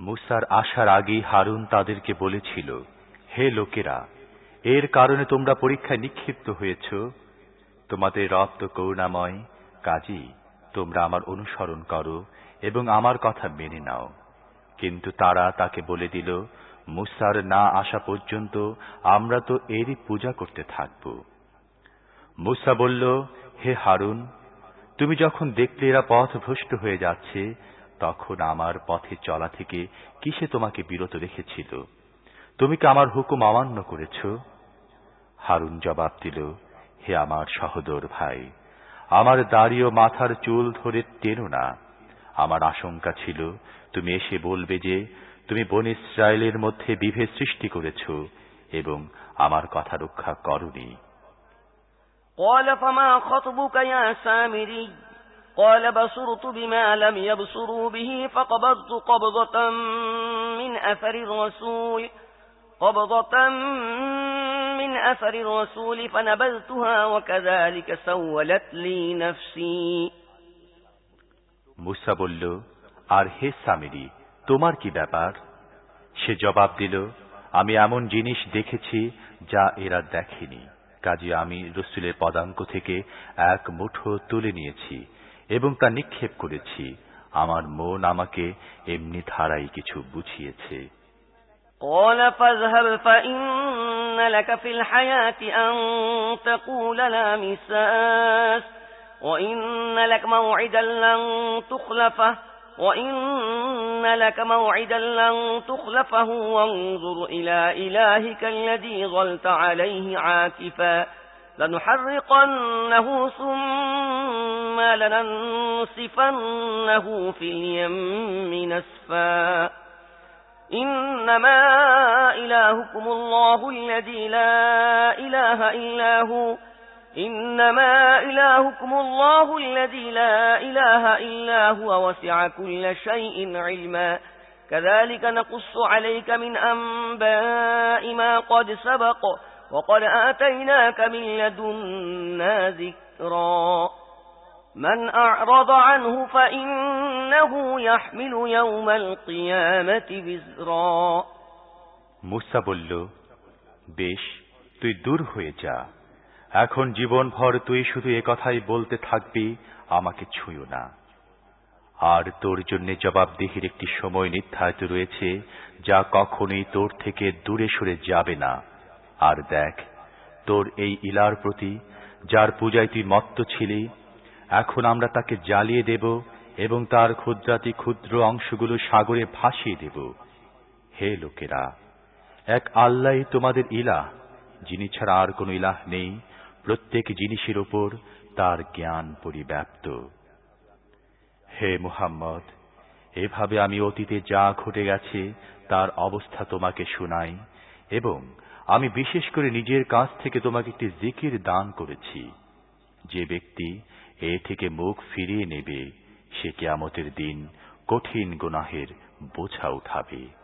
মুসার আসার আগেই হারুন তাদেরকে বলেছিল, হে লোকেরা, এর কারণে তোমরা পরীক্ষায় নিক্ষিপ্ত হয়েছ। তোমাদের রব করুণাময়। কাজী, তোমরা আমার অনুসরণ করো এবং আমার কথা মেনে নাও। কিন্তু তারা তাকে বলে দিল, মুসার না আসা পর্যন্ত আমরা তো এরই পূজা করতে থাকব। মুসা বলল, হে হারুন, তুমি যখন দেখলে এরা পথ ভ্রষ্ট হয়ে যাচ্ছে তখন আমার পথে চলা থেকে কিসে তোমাকে বিরত রেখেছিল তুমি কি আমার হুকুম অমান্য করেছ হারুন জবাব দিল হে আমার সহদর ভাই আমার দাড়ি ও মাথার চুল ধরে টেনো না আমার আশঙ্কা ছিল তুমি এসে বলবে যে তুমি বন ইসরায়েলের মধ্যে বিভেদ সৃষ্টি করেছ এবং আমার কথা রক্ষা করনি قال فما خطبك يا سامري قال بصرت بما لم يبصروا به فقبضت قبضة من أثر الرسول قبضة من أثر الرسول فنبذتها وكذلك سولت لي نفسي মুসা বলল আর হে সামিরি তোমার কি ব্যাপার সে জবাব দিল আমি এমন জিনিস দেখেছি যা এরা দেখেনি কাজে আমি রসুলের পদাঙ্ক থেকে এক মুঠো তুলে নিয়েছি এবং তা নিক্ষেপ করেছি আমার মন আমাকে এমনি ধারাই কিছু বুঝিয়েছে قال فاذهب فإن لك في الحياة أن تقول لا مساس وإن لك موعدا لن تخلفه وإن لك موعدا لن تخلفه وانظر إلى إلهك الذي ظلت عليه عاكفا لنحرقنه ثم لننصفنه في اليم نسفا. إنما إلهكم الله الذي لا إله إلا هو. إنما إلهكم الله الذي لا إله إلا هو. وسع كل شيء علما. كذلك نقص عليك من أنباء ما قد سبق. وقد آتيناك من لدنا ذكرا من أعرض عنه فإنه يحمل يوم القيامة بزرا মুসা বলল বেশ তুই দূর হয়ে যা এখন জীবনভর তুই শুধু কথাই বলতে থাকবি আমাকে ছুঁয়ো না আর তোর জন্য জবাবদিহির একটি সময় নির্ধারিত রয়েছে যা কখনোই তোর থেকে দূরে সরে যাবে না আর দেখ, তোর এই ইলার প্রতি, যার পূজায় তুই মত্ত ছিলি, এখন আমরা তাকে জ্বালিয়ে দেব এবং তার ক্ষুদ্রাতি ক্ষুদ্র অংশগুলো সাগরে ভাসিয়ে দেব। হে লোকেরা, এক আল্লাহ তোমাদের ইলাহ যিনি ছাড়া আর কোনো ইলাহ নেই, প্রত্যেক জিনিসের ওপর তার জ্ঞান পরিব্যাপ্ত। হে মুহাম্মদ, এভাবে আমি অতীতে যা ঘটে গেছে, তার অবস্থা তোমাকে শোনাই এবং আমি বিশেষ করে নিজের কাছ থেকে তোমাকে একটি জিকির দান করেছি। যে ব্যক্তি এ থেকে মুখ ফিরিয়ে নেবে, সে কেয়ামতের দিন কঠিন গুনাহের বোঝা উঠাবে।